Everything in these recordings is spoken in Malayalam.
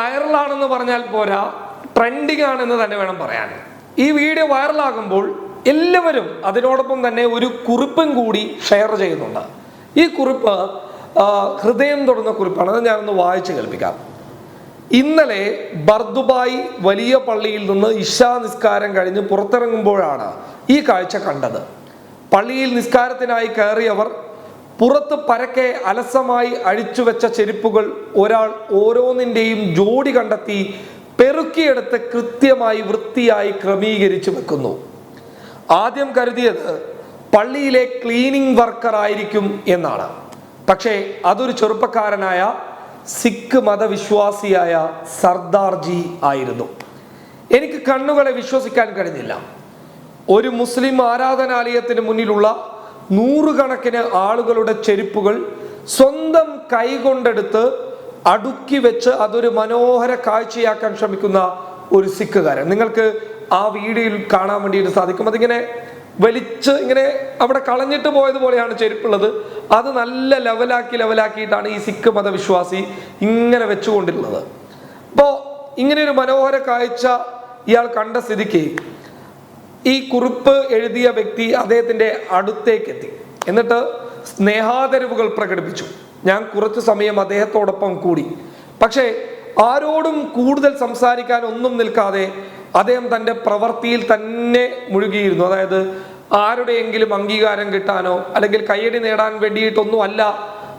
വൈറലാണെന്ന് പറഞ്ഞാൽ പോരാ. ട്രെൻഡിങ് ആണെന്ന് തന്നെ വേണം പറയാൻ. ഈ വീഡിയോ വൈറലാകുമ്പോൾ എല്ലാവരും അതിനോടൊപ്പം തന്നെ ഒരു കുറിപ്പും കൂടി ഷെയർ ചെയ്യുന്നുണ്ട്. ഈ കുറിപ്പ് ഹൃദയം തൊടുന്ന കുറിപ്പാണ്. അത് ഞാനൊന്ന് വായിച്ചു കേൾപ്പിക്കാം. ഇന്നലെ ബർദുബായി വലിയ പള്ളിയിൽ നിന്ന് ഇഷാ നിസ്കാരം കഴിഞ്ഞ് പുറത്തിറങ്ങുമ്പോഴാണ് ഈ കാഴ്ച കണ്ടത്. പള്ളിയിൽ നിസ്കാരത്തിനായി കയറിയവർ പുറത്ത് പരക്കെ അലസമായി അഴിച്ചുവെച്ച ചെരുപ്പുകൾ ഒരാൾ ഓരോന്നിന്റെയും ജോഡി കണ്ടെത്തി പെറുക്കിയെടുത്ത് കൃത്യമായി വൃത്തിയായി ക്രമീകരിച്ചു വെക്കുന്നു. ആദ്യം കരുതിയത് പള്ളിയിലെ ക്ലീനിങ് വർക്കർ ആയിരിക്കും എന്നാണ്. പക്ഷേ അതൊരു ചെറുപ്പക്കാരനായ സിഖ് മതവിശ്വാസിയായ സർദാർജി ആയിരുന്നു. എനിക്ക് കണ്ണുകളെ വിശ്വസിക്കാൻ കഴിഞ്ഞില്ല. ഒരു മുസ്ലിം ആരാധനാലയത്തിന് മുന്നിലുള്ള നൂറുകണക്കിന് ആളുകളുടെ ചെരുപ്പുകൾ സ്വന്തം കൈകൊണ്ടെടുത്ത് അടുക്കി വെച്ച് അതൊരു മനോഹര കാഴ്ചയാക്കാൻ ശ്രമിക്കുന്ന ഒരു സിഖുകാരൻ. നിങ്ങൾക്ക് ആ വീഡിയോയിൽ കാണാൻ വേണ്ടിയിട്ട് സാധിക്കും. അതിങ്ങനെ വലിച്ച് ഇങ്ങനെ അവിടെ കളഞ്ഞിട്ട് പോയതുപോലെയാണ് ചെരുപ്പുള്ളത്. അത് നല്ല ലെവലാക്കി ലെവലാക്കിയിട്ടാണ് ഈ സിഖ് മതവിശ്വാസി ഇങ്ങനെ വെച്ചുകൊണ്ടിരുന്നത്. അപ്പോൾ ഇങ്ങനെ ഒരു മനോഹര കാഴ്ച ഇയാൾ കണ്ട സ്ഥിതിക്ക് ഈ കുറിപ്പ് എഴുതിയ വ്യക്തി അദ്ദേഹത്തിന്റെ അടുത്തേക്ക് എത്തി എന്നിട്ട് സ്നേഹാദരവുകൾ പ്രകടിപ്പിച്ചു. ഞാൻ കുറച്ചു സമയം അദ്ദേഹത്തോടൊപ്പം കൂടി. പക്ഷേ ആരോടും കൂടുതൽ സംസാരിക്കാൻ ഒന്നും നിൽക്കാതെ അദ്ദേഹം തന്റെ പ്രവൃത്തിയിൽ തന്നെ മുഴുകിയിരുന്നു. അതായത് ആരുടെയെങ്കിലും അംഗീകാരം കിട്ടാനോ അല്ലെങ്കിൽ കയ്യടി നേടാൻ വേണ്ടിയിട്ടൊന്നും അല്ല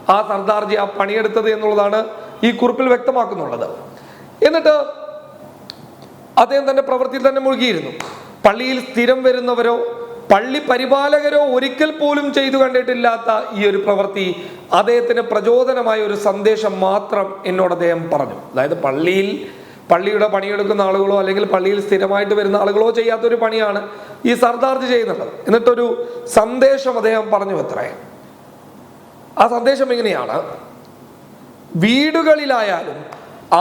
ആ സർദാർജി ആ പണിയെടുത്തത് എന്നുള്ളതാണ് ഈ കുറിപ്പിൽ വ്യക്തമാക്കുന്നുള്ളത്. എന്നിട്ട് അദ്ദേഹം തന്റെ പ്രവൃത്തിയിൽ തന്നെ മുഴുകിയിരുന്നു. പള്ളിയിൽ സ്ഥിരം വരുന്നവരോ പള്ളി പരിപാലകരോ ഒരിക്കൽ പോലും ചെയ്തു കണ്ടിട്ടില്ലാത്ത ഈ ഒരു പ്രവൃത്തി അദ്ദേഹത്തിന് പ്രചോദനമായ ഒരു സന്ദേശം മാത്രം എന്നോട് അദ്ദേഹം പറഞ്ഞു. അതായത് പള്ളിയിൽ പള്ളിയുടെ പണിയെടുക്കുന്ന ആളുകളോ അല്ലെങ്കിൽ പള്ളിയിൽ സ്ഥിരമായിട്ട് വരുന്ന ആളുകളോ ചെയ്യാത്തൊരു പണിയാണ് ഈ സർദാർജി ചെയ്യുന്നുള്ളത് എന്നിട്ടൊരു സന്ദേശം അദ്ദേഹം പറഞ്ഞു എത്രേ. ആ സന്ദേശം എങ്ങനെയാണ്? വീടുകളിലായാലും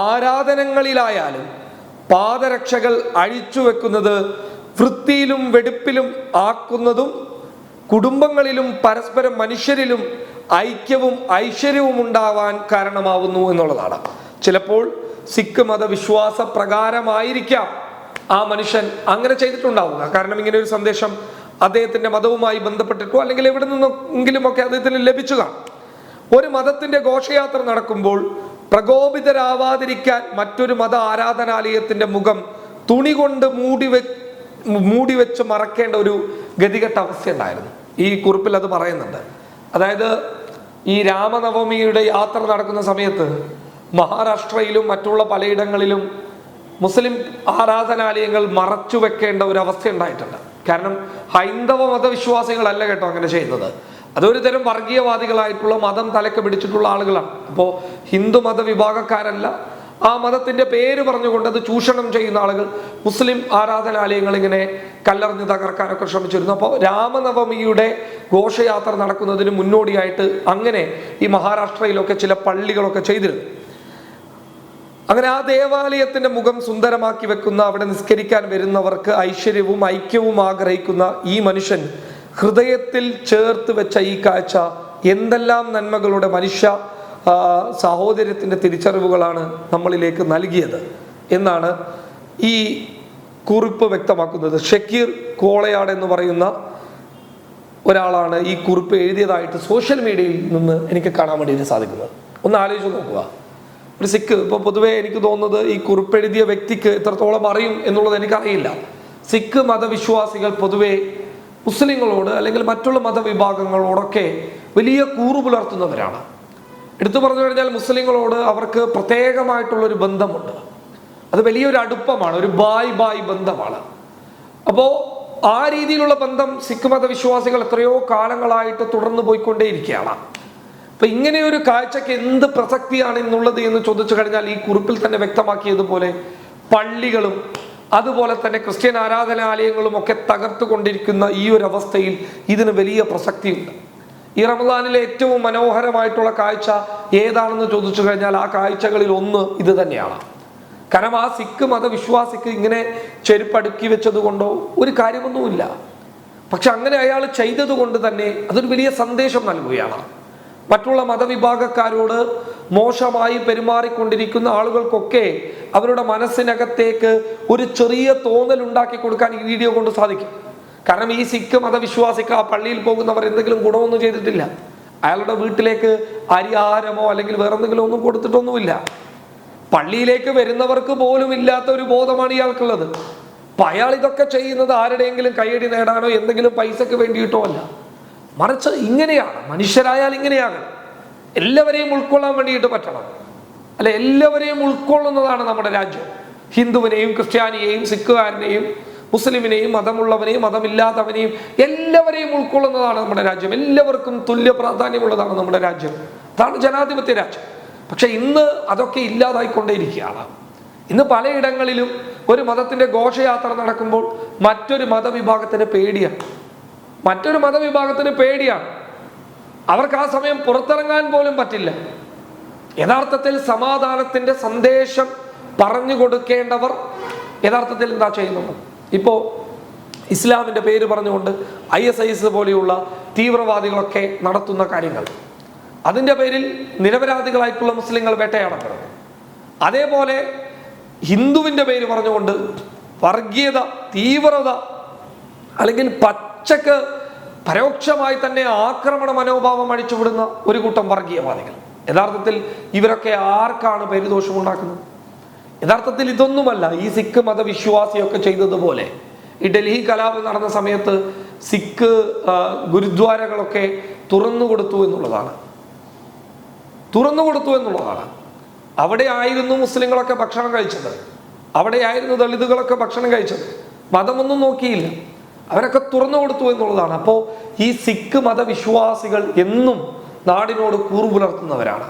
ആരാധനകളിലായാലും പാദരക്ഷകൾ അഴിച്ചു വെക്കുന്നത് വൃത്തിയിലും വെടുപ്പിലും ആക്കുന്നതും കുടുംബങ്ങളിലും പരസ്പരം മനുഷ്യരിലും ഐക്യവും ഐശ്വര്യവും ഉണ്ടാവാൻ കാരണമാവുന്നു എന്നുള്ളതാണ്. ചിലപ്പോൾ സിഖ് മതവിശ്വാസ പ്രകാരമായിരിക്കാം ആ മനുഷ്യൻ അങ്ങനെ ചെയ്തിട്ടുണ്ടാവുക. കാരണം ഇങ്ങനെ ഒരു സന്ദേശം അദ്ദേഹത്തിന്റെ മതവുമായി ബന്ധപ്പെട്ടിട്ടോ അല്ലെങ്കിൽ എവിടെ നിന്നെങ്കിലും ഒക്കെ അദ്ദേഹത്തിന് ലഭിച്ചു ഒരു മതത്തിന്റെ ഘോഷയാത്ര നടക്കുമ്പോൾ പ്രകോപിതരാവാതിരിക്കാൻ മറ്റൊരു മത ആരാധനാലയത്തിന്റെ മുഖം തുണി കൊണ്ട് മൂടി മൂടി വെച്ച് മറക്കേണ്ട ഒരു ഗതികെട്ട അവസ്ഥ ഉണ്ടായിരുന്നു. ഈ കുറിപ്പിൽ അത് പറയുന്നുണ്ട്. അതായത് ഈ രാമനവമിയുടെ യാത്ര നടക്കുന്ന സമയത്ത് മഹാരാഷ്ട്രയിലും മറ്റുള്ള പലയിടങ്ങളിലും മുസ്ലിം ആരാധനാലയങ്ങൾ മറച്ചു വെക്കേണ്ട ഒരു അവസ്ഥ ഉണ്ടായിട്ടുണ്ട്. കാരണം ഹൈന്ദവ മതവിശ്വാസികളല്ല കേട്ടോ അങ്ങനെ ചെയ്യുന്നത്. അതൊരു തരം വർഗീയവാദികളായിട്ടുള്ള മതം തലക്ക് പിടിച്ചിട്ടുള്ള ആളുകളാണ്. അപ്പോൾ ഹിന്ദു മതവിഭാഗക്കാരല്ല ആ മതത്തിന്റെ പേര് പറഞ്ഞുകൊണ്ട് അത് ചൂഷണം ചെയ്യുന്ന ആളുകൾ മുസ്ലിം ആരാധനാലയങ്ങൾ ഇങ്ങനെ കല്ലറിഞ്ഞ് തകർക്കാനൊക്കെ ശ്രമിച്ചിരുന്നു. അപ്പോൾ രാമനവമിയുടെ ഘോഷയാത്ര നടക്കുന്നതിന് മുന്നോടിയായിട്ട് അങ്ങനെ ഈ മഹാരാഷ്ട്രയിലൊക്കെ ചില പള്ളികളൊക്കെ ചെയ്തിരുന്നു. അങ്ങനെ ആ ദേവാലയത്തിന്റെ മുഖം സുന്ദരമാക്കി വെക്കുന്ന അവിടെ നിസ്കരിക്കാൻ വരുന്നവർക്ക് ഐശ്വര്യവും ഐക്യവും ആഗ്രഹിക്കുന്ന ഈ മനുഷ്യൻ ഹൃദയത്തിൽ ചേർത്ത് വെച്ച ഈ കാഴ്ച എന്തെല്ലാം നന്മകളുടെ മനുഷ്യ ആ, സാഹോദര്യത്തിന്റെ തിരിച്ചറിവുകളാണ് നമ്മളിലേക്ക് നൽകിയത് എന്നാണ് ഈ കുറിപ്പ് വ്യക്തമാക്കുന്നത്. ഷക്കീർ കോളയാട് എന്ന് പറയുന്ന ഒരാളാണ് ഈ കുറിപ്പ് എഴുതിയതായിട്ട് സോഷ്യൽ മീഡിയയിൽ നിന്ന് എനിക്ക് കാണാൻ വേണ്ടി സാധിക്കുന്നത്. ഒന്ന് ആലോചിച്ച് നോക്കുക. ഒരു സിഖ് ഇപ്പൊ പൊതുവെ എനിക്ക് തോന്നുന്നത് ഈ കുറിപ്പ് എഴുതിയ വ്യക്തിക്ക് എത്രത്തോളം അറിയും എന്നുള്ളത് എനിക്കറിയില്ല. സിഖ് മതവിശ്വാസികൾ പൊതുവെ മുസ്ലിങ്ങളോട് അല്ലെങ്കിൽ മറ്റുള്ള മതവിഭാഗങ്ങളോടൊക്കെ വലിയ കൂറു പുലർത്തുന്നവരാണ് എടുത്തു പറഞ്ഞു കഴിഞ്ഞാൽ മുസ്ലിങ്ങളോട് അവർക്ക് പ്രത്യേകമായിട്ടുള്ളൊരു ബന്ധമുണ്ട്. അത് വലിയൊരു അടുപ്പമാണ് ഒരു ബായ് ബായ് ബന്ധമാണ്. അപ്പോൾ ആ രീതിയിലുള്ള ബന്ധം സിഖ് മതവിശ്വാസികൾ എത്രയോ കാലങ്ങളായിട്ട് തുടർന്നു പോയിക്കൊണ്ടേയിരിക്കുകയാണ്. അപ്പൊ ഇങ്ങനെ ഒരു കാഴ്ചക്ക് എന്ത് പ്രസക്തിയാണ് എന്നുള്ളത് എന്ന് ചോദിച്ചു കഴിഞ്ഞാൽ ഈ കുറിപ്പിൽ തന്നെ വ്യക്തമാക്കിയതുപോലെ പള്ളികളും അതുപോലെ തന്നെ ക്രിസ്ത്യൻ ആരാധനാലയങ്ങളും ഒക്കെ തകർത്തുകൊണ്ടിരിക്കുന്ന ഈ ഒരു അവസ്ഥയിൽ ഇതിന് വലിയ പ്രസക്തിയുണ്ട്. ഈ റമദാനിലെ ഏറ്റവും മനോഹരമായിട്ടുള്ള കാഴ്ച ഏതാണെന്ന് ചോദിച്ചു കഴിഞ്ഞാൽ ആ കാഴ്ചകളിൽ ഒന്ന് ഇത് തന്നെയാണ്. കാരണം ആ സിഖ് മതവിശ്വാസിക്ക് ഇങ്ങനെ ചെരുപ്പടുക്കി വെച്ചത് കൊണ്ടോ ഒരു കാര്യമൊന്നുമില്ല. പക്ഷെ അങ്ങനെ അയാൾ ചെയ്തത് കൊണ്ട് തന്നെ അതൊരു വലിയ സന്ദേശം നൽകുകയാണ്. മറ്റുള്ള മതവിഭാഗക്കാരോട് മോശമായി പെരുമാറിക്കൊണ്ടിരിക്കുന്ന ആളുകൾക്കൊക്കെ അവരുടെ മനസ്സിനകത്തേക്ക് ഒരു ചെറിയ തോന്നൽ ഉണ്ടാക്കി കൊടുക്കാൻ ഈ വീഡിയോ കൊണ്ട് സാധിക്കും. കാരണം ഈ സിഖ് മതവിശ്വാസിക്ക് ആ പള്ളിയിൽ പോകുന്നവർ എന്തെങ്കിലും ഗുണമൊന്നും ചെയ്തിട്ടില്ല. അയാളുടെ വീട്ടിലേക്ക് അരിഹാരമോ അല്ലെങ്കിൽ വേറെ എന്തെങ്കിലും ഒന്നും കൊടുത്തിട്ടൊന്നുമില്ല. പള്ളിയിലേക്ക് വരുന്നവർക്ക് പോലും ഇല്ലാത്ത ഒരു ബോധമാണ് ഇയാൾക്കുള്ളത്. അപ്പൊ അയാൾ ഇതൊക്കെ ചെയ്യുന്നത് ആരുടെയെങ്കിലും കൈയടി നേടാനോ എന്തെങ്കിലും പൈസക്ക് വേണ്ടിയിട്ടോ അല്ല. മറിച്ച് ഇങ്ങനെയാണ് മനുഷ്യരായാൽ ഇങ്ങനെയാകണം എല്ലാവരെയും ഉൾക്കൊള്ളാൻ വേണ്ടിയിട്ട് പറ്റണം. അല്ലെ എല്ലാവരെയും ഉൾക്കൊള്ളുന്നതാണ് നമ്മുടെ രാജ്യം. ഹിന്ദുവിനെയും ക്രിസ്ത്യാനിയെയും സിഖുകാരനെയും മുസ്ലിമിനെയും മതമുള്ളവനെയും മതമില്ലാത്തവനെയും എല്ലാവരെയും ഉൾക്കൊള്ളുന്നതാണ് നമ്മുടെ രാജ്യം. എല്ലാവർക്കും തുല്യ പ്രാധാന്യമുള്ളതാണ് നമ്മുടെ രാജ്യം. അതാണ് ജനാധിപത്യ രാജ്യം. പക്ഷെ ഇന്ന് അതൊക്കെ ഇല്ലാതായിക്കൊണ്ടേയിരിക്കുകയാണ്. ഇന്ന് പലയിടങ്ങളിലും ഒരു മതത്തിന്റെ ഘോഷയാത്ര നടക്കുമ്പോൾ മറ്റൊരു മതവിഭാഗത്തിന് പേടിയാണ്. മറ്റൊരു മതവിഭാഗത്തിന് പേടിയാണ്. അവർക്ക് ആ സമയം പുറത്തിറങ്ങാൻ പോലും പറ്റില്ല. യഥാർത്ഥത്തിൽ സമാധാനത്തിന്റെ സന്ദേശം പറഞ്ഞു കൊടുക്കേണ്ടവർ യഥാർത്ഥത്തിൽ എന്താ ചെയ്യുന്നത്? ഇപ്പോ ഇസ്ലാമിന്റെ പേര് പറഞ്ഞുകൊണ്ട് ഐ എസ് ഐ എസ് പോലെയുള്ള തീവ്രവാദികളൊക്കെ നടത്തുന്ന കാര്യങ്ങൾ. അതിന്റെ പേരിൽ നിരപരാധികളായിട്ടുള്ള മുസ്ലിങ്ങൾ വേട്ടയാടപ്പെടുന്നു. അതേപോലെ ഹിന്ദുവിന്റെ പേര് പറഞ്ഞുകൊണ്ട് വർഗീയത തീവ്രത അല്ലെങ്കിൽ പച്ചക്ക് പരോക്ഷമായി തന്നെ ആക്രമണ മനോഭാവം അഴിച്ചുവിടുന്ന ഒരു കൂട്ടം വർഗീയവാദികൾ. യഥാർത്ഥത്തിൽ ഇവരൊക്കെ ആർക്കാണ് പേരുദോഷം ഉണ്ടാക്കുന്നത് യഥാർത്ഥത്തിൽ ഇതൊന്നുമല്ല. ഈ സിഖ് മതവിശ്വാസിയൊക്കെ ചെയ്തതുപോലെ. ഈ ഡൽഹി കലാപം നടന്ന സമയത്ത് സിഖ് ഗുരുദ്വാരകളൊക്കെ തുറന്നു കൊടുത്തു എന്നുള്ളതാണ്. തുറന്നു കൊടുത്തു എന്നുള്ളതാണ്. അവിടെ ആയിരുന്നു മുസ്ലിങ്ങളൊക്കെ ഭക്ഷണം കഴിച്ചത്. അവിടെയായിരുന്നു ദളിതുകളൊക്കെ ഭക്ഷണം കഴിച്ചത്. മതമൊന്നും നോക്കിയില്ല. അവരൊക്കെ തുറന്നു കൊടുത്തു എന്നുള്ളതാണ്. അപ്പോൾ ഈ സിഖ് മതവിശ്വാസികൾ എന്നും നാടിനോട് കൂറു പുലർത്തുന്നവരാണ്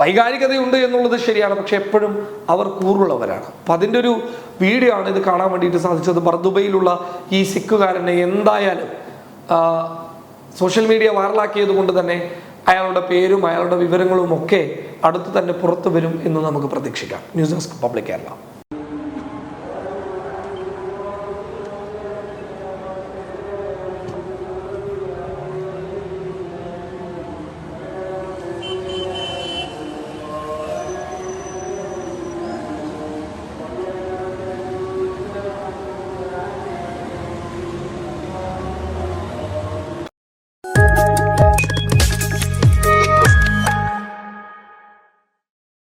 വൈകാരികതയുണ്ട് എന്നുള്ളത് ശരിയാണ്. പക്ഷെ എപ്പോഴും അവർ കൂറുള്ളവരാണ്. അപ്പം അതിന്റെ ഒരു വീഡിയോ ആണ് ഇത് കാണാൻ വേണ്ടിയിട്ട് സാധിച്ചത്. ബർദുബയിലുള്ള ഈ സിക്കുകാരനെ എന്തായാലും സോഷ്യൽ മീഡിയ വൈറലാക്കിയത് കൊണ്ട് തന്നെ അയാളുടെ പേരും അയാളുടെ വിവരങ്ങളും ഒക്കെ അടുത്ത് തന്നെ പുറത്തു വരും എന്ന് നമുക്ക് പ്രതീക്ഷിക്കാം. News desk public Kerala.